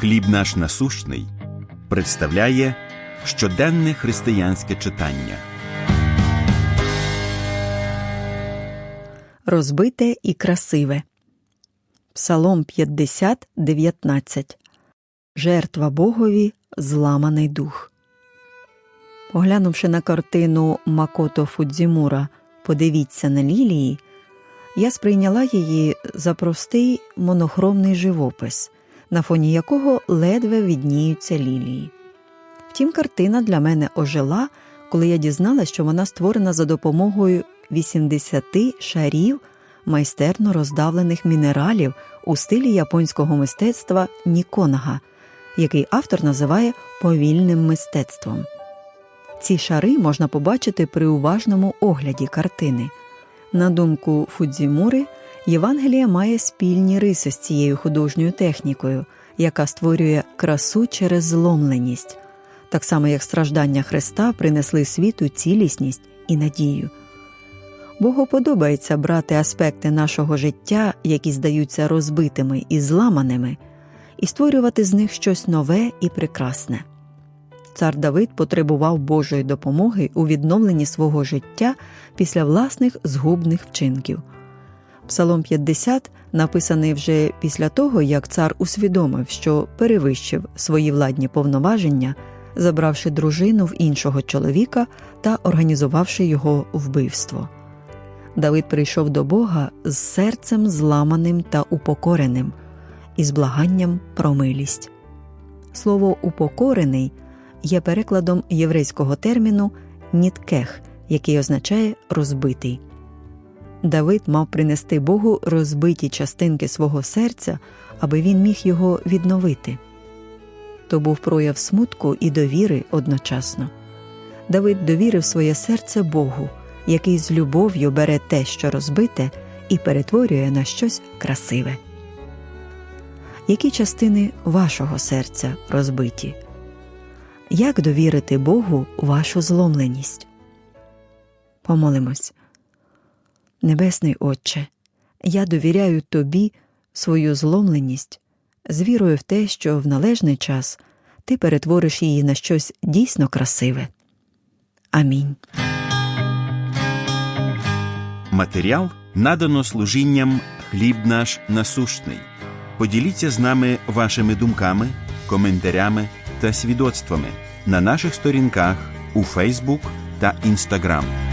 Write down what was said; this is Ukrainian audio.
Хліб наш насущний представляє щоденне християнське читання. Розбите і красиве. Псалом 50, 19. Жертва Богові зламаний дух. Поглянувши на картину Макото Фудзімура Подивіться на лілії, я сприйняла її за простий монохромний живопис, на фоні якого ледве відніються лілії. Втім, картина для мене ожила, коли я дізналася, що вона створена за допомогою 80 шарів майстерно роздавлених мінералів у стилі японського мистецтва Ніконага, який автор називає повільним мистецтвом. Ці шари можна побачити при уважному огляді картини. На думку Фудзімури, Євангелія має спільні риси з цією художньою технікою, яка створює красу через зломленість, так само як страждання Христа принесли світу цілісність і надію. Богу подобається брати аспекти нашого життя, які здаються розбитими і зламаними, і створювати з них щось нове і прекрасне. Цар Давид потребував Божої допомоги у відновленні свого життя після власних згубних вчинків. Псалом 50 написаний вже після того, як цар усвідомив, що перевищив свої владні повноваження, забравши дружину в іншого чоловіка та організувавши його вбивство. Давид прийшов до Бога з серцем зламаним та упокореним, і з благанням про милість. Слово упокорений є перекладом єврейського терміну ніткех, який означає розбитий. Давид мав принести Богу розбиті частинки свого серця, аби він міг його відновити. То був прояв смутку і довіри одночасно. Давид довірив своє серце Богу, який з любов'ю бере те, що розбите, і перетворює на щось красиве. Які частини вашого серця розбиті? Як довірити Богу вашу зломленість? Помолимось. Небесний Отче, я довіряю Тобі свою зломленість з вірою в те, що в належний час ти перетвориш її на щось дійсно красиве. Амінь. Матеріал надано служінням хліб наш насущний. Поділіться з нами вашими думками, коментарями та свідоцтвами на наших сторінках у Фейсбук та Інстаграм.